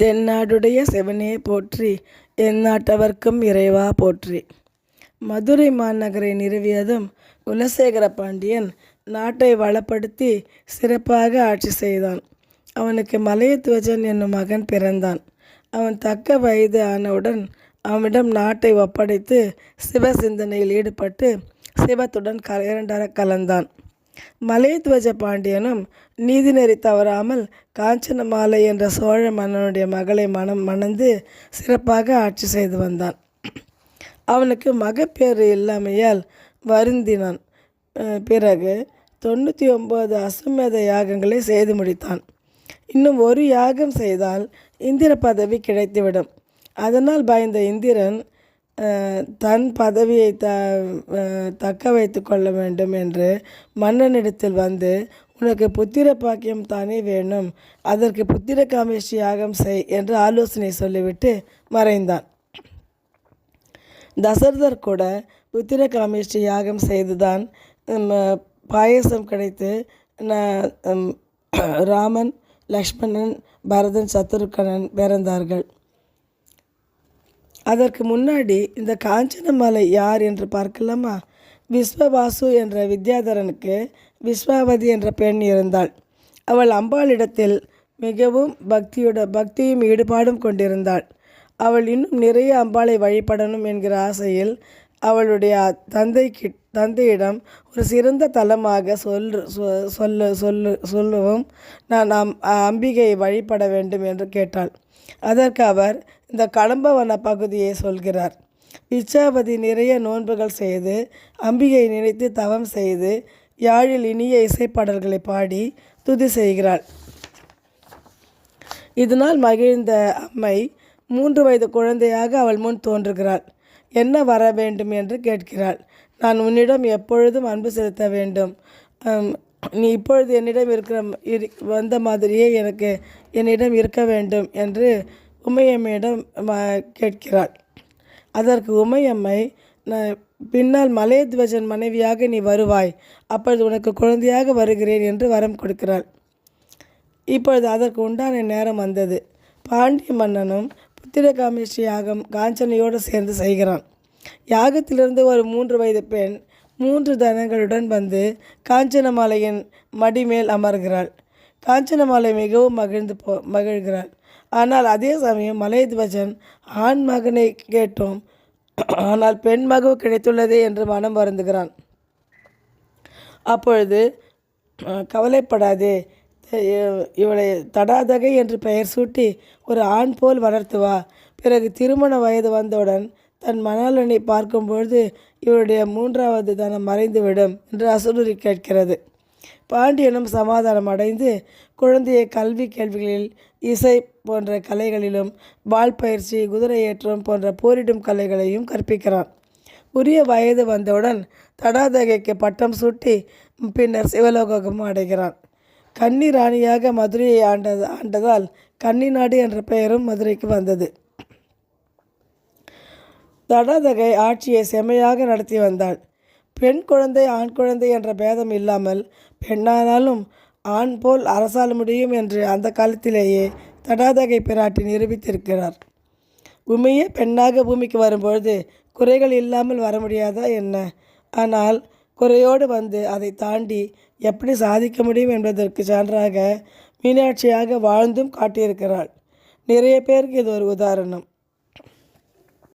தென்னாடுடைய செவனே போற்றி எந்நாட்டவர்க்கும் இறைவா போற்றி. மதுரை மாநகரை நிறுவியதும் குலசேகர பாண்டியன் நாட்டை வளப்படுத்தி சிறப்பாக ஆட்சி செய்தான். அவனுக்கு மலையத்வஜன் என்னும் மகன் பிறந்தான். அவன் தக்க வயது ஆனவுடன் அவனிடம் நாட்டை ஒப்படைத்து சிவ சிந்தனையில் ஈடுபட்டு சிவத்துடன் க இரண்டர கலந்தான். மலையத்வஜ பாண்டியனும் நீதிநெறி தவறாமல் காஞ்சனமாலை என்ற சோழ மன்னனுடைய மகளை மனம் மணந்து சிறப்பாக ஆட்சி செய்து வந்தான். அவனுக்கு மகப்பேறு இல்லாமையால் வருந்தினான். பிறகு தொண்ணூற்றி ஒம்பது அசுமேத யாகங்களை செய்து முடித்தான். இன்னும் ஒரு யாகம் செய்தால் இந்திர பதவி கிடைத்துவிடும். அதனால் பயந்த இந்திரன் தன் பதவியை த தக்க வைத்து கொள்ள வேண்டும் என்று மன்னனிடத்தில் வந்து உனக்கு புத்திர பாக்கியம் தானே வேணும் அதற்கு புத்திர காமேஷி யாகம் செய் என்று ஆலோசனை சொல்லிவிட்டு மறைந்தான். தசரதர் கூட புத்திர காமேஷ்டி யாகம் செய்துதான் பாயசம் கிடைத்து ராமன் லக்ஷ்மணன் பரதன் சத்ருகனன் பிறந்தார்கள். அதற்கு முன்னாடி இந்த காஞ்சனமலை யார் என்று பார்க்கலாமா? விஸ்வவாசு என்ற வித்யாதரனுக்கு விஸ்வாவதி என்ற பெண் இருந்தாள். அவள் அம்பாளிடத்தில் மிகவும் பக்தியுட பக்தியும் ஈடுபாடும் கொண்டிருந்தாள். அவள் இன்னும் நிறைய அம்பாளை வழிபடணும் என்கிற ஆசையில் அவளுடைய தந்தை தந்தையிடம் ஒரு சிறந்த தலமாக சொல் சொ- சொல்ல சொல்லு சொல்லவும் நான் அம் அம்பிகையை வழிபட வேண்டும் என்று கேட்டாள். அதற்கு அவர் இந்த கடம்பவன பகுதியை சொல்கிறார். இச்சாவதி நிறைய நோன்புகள் செய்து அம்பிகை நினைத்து தவம் செய்து யாழில் இனிய இசைப்பாடல்களை பாடி துதி செய்கிறாள். இதனால் மகிழ்ந்த அம்மை மூன்று வயது குழந்தையாக அவள் முன் தோன்றுகிறாள். என்ன வர வேண்டும் என்று கேட்கிறாள். நான் உன்னிடம் எப்பொழுதும் அன்பு செலுத்த வேண்டும். நீ இப்பொழுது என்னிடம் இருக்கிற இரு வந்த மாதிரியே எனக்கு என்னிடம் இருக்க வேண்டும் என்று உமையம்மையிடம் கேட்கிறாள். அதற்கு உமையம்மை நான் பின்னால் மலையத்வஜன் மனைவியாக நீ வருவாய். அப்பொழுது உனக்கு குழந்தையாக வருகிறேன் என்று வரம் கொடுக்கிறாள். இப்பொழுது அதற்கு உண்டான நேரம் வந்தது. பாண்டிய மன்னனும் புத்திரகாமேஷ்டி யாகம் காஞ்சனையோடு சேர்ந்து செய்கிறான். யாகத்திலிருந்து ஒரு மூன்று வயது பெண் மூன்று தனங்களுடன் வந்து காஞ்சனமாலையின் மடிமேல் அமர்கிறாள். காஞ்சனமாலை மிகவும் மகிழ்ந்து போ மகிழ்கிறாள். ஆனால் அதே சமயம் மலையத்வஜன் ஆண் மகனை கேட்டோம். ஆனால் பெண் மகவு கிடைத்துள்ளதே என்று மனம் வருந்துகிறான். அப்பொழுது கவலைப்படாதே. இவளை தடாதகை என்று பெயர் சூட்டி ஒரு ஆண் போல் வளர்த்துவா. பிறகு திருமண வயது வந்தவுடன் தன் மணாளனை பார்க்கும்பொழுது இவளுடைய மூன்றாவது தனம் மறைந்துவிடும் என்று அசுரரி கேட்கிறது. பாண்டியனும் சமாதானம் அடைந்து குழந்தையை கல்வி கேள்விகளில் இசை போன்ற கலைகளிலும் வாள் பயிற்சி குதிரை ஏற்றம் போன்ற போரிடும் கலைகளையும் கற்பிக்கிறான். உரிய வயது வந்தவுடன் தடாதகைக்கு பட்டம் சூட்டி பின்னர் சிவலோகமும் அடைகிறான். கன்னி ராணியாக மதுரையை ஆண்டது ஆண்டதால் கன்னி நாடு என்ற பெயரும் மதுரைக்கு வந்தது. தடாதகை ஆட்சியை செம்மையாக நடத்தி வந்தாள். பெண் குழந்தை ஆண் குழந்தை என்ற பேதம் இல்லாமல் பெண்ணானாலும் ஆண் போல் அரசாள முடியும் என்று அந்த காலத்திலேயே தடாதகை பிராட்டி நிரூபித்திருக்கிறார். உண்மையே பெண்ணாக பூமிக்கு வரும்பொழுது குறைகள் இல்லாமல் வர முடியாதா என்ன? ஆனால் குறையோடு வந்து அதை தாண்டி எப்படி சாதிக்க முடியும் என்பதற்கு சான்றாக மீனாட்சியாக வாழ்ந்தும் காட்டியிருக்கிறாள். நிறைய பேருக்கு இது ஒரு உதாரணம்.